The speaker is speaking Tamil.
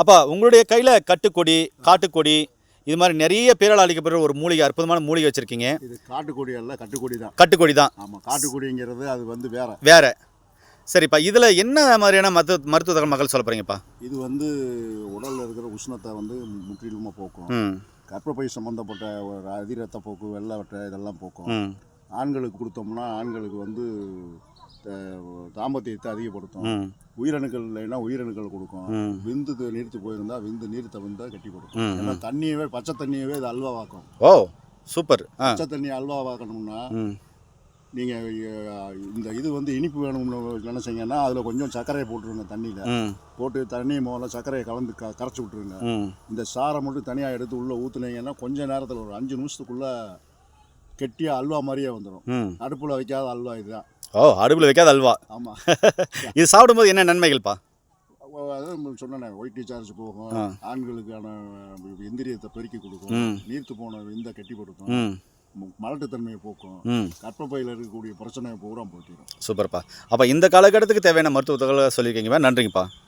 அப்பா உங்களுடைய கையில் கட்டுக்கொடி காட்டுக்கொடி இது மாதிரி நிறைய பேரால் அளிக்கப்படுற ஒரு மூலிகை அற்புதமான மூலிகை வச்சுருக்கீங்க. இது காட்டுக்கொடி அல்ல கட்டுக்கொடி தான். கட்டுக்கொடி தான். ஆமாம் காட்டுக்கொடிங்கிறது அது வந்து வேற. வேற. சரிப்பா இதில் என்ன மாதிரியான மருத்துவ மருத்துவ தகவல் மக்கள் சொல்ல போகிறீங்கப்பா இது வந்து உடலில் இருக்கிற உஷ்ணத்தை வந்து முற்றிலுமாக போக்கும். கர்ப்பப்பை சம்மந்தப்பட்ட ஒரு அதிரத்த போக்கு வெள்ளவட்டை இதெல்லாம் போக்கும். ஆண்களுக்கு கொடுத்தோம்னா ஆண்களுக்கு வந்து தாம்பத்தியத்தை அதிகப்படுத்தும். உயிரணுக்கள் இல்லைன்னா உயிரணுக்கள் கொடுக்கும். விந்து நீர்த்து போயிருந்தா விந்து நீர்த்த விந்தா கட்டி கொடுக்கும். ஏன்னா தண்ணியவே பச்சை தண்ணியவே இது அல்வாவாக்கும் ஓ சூப்பர். பச்சை தண்ணி அல்வாவாக்கணும்னா நீங்கள் இந்த இது வந்து இனிப்பு வேணும்னு நினச்சிங்கன்னா அதில் கொஞ்சம் சர்க்கரையை போட்டுருங்க தண்ணியில். போட்டு தண்ணி முதல்ல சர்க்கரையை கலந்து க கரைச்சி விட்ருங்க இந்த சாரை மட்டும் தனியாக எடுத்து உள்ளே ஊற்றுனீங்கன்னா கொஞ்ச நேரத்தில் ஒரு அஞ்சு நிமிஷத்துக்குள்ளே கெட்டியாக அல்வா மாதிரியே வந்துடும் அடுப்பில் வைக்காத அல்வா இதுதான். ஓ அடுப்பில் வைக்காத அல்வா. ஆமாம் இது சாப்பிடும்போது என்ன நன்மைகள்ப்பா? அதான் சொன்னேன் ஒயிட் டிசார்ஜ் போகும். ஆண்களுக்கான இந்திரியத்தை பெருக்கி கொடுக்கும் நீர்த்து போன கட்டி கொடுக்கும் மலட்டுத்தன்மையை போக்கும் கற்பப்பையில் இருக்கக்கூடிய பிரச்சனையை பூரா போக்கிடும் சூப்பர்ப்பா. அப்போ இந்த காலகட்டத்துக்கு தேவையான மருத்துவ தகவலை சொல்லியிருக்கீங்கப்பா நன்றிங்கப்பா. நன்றி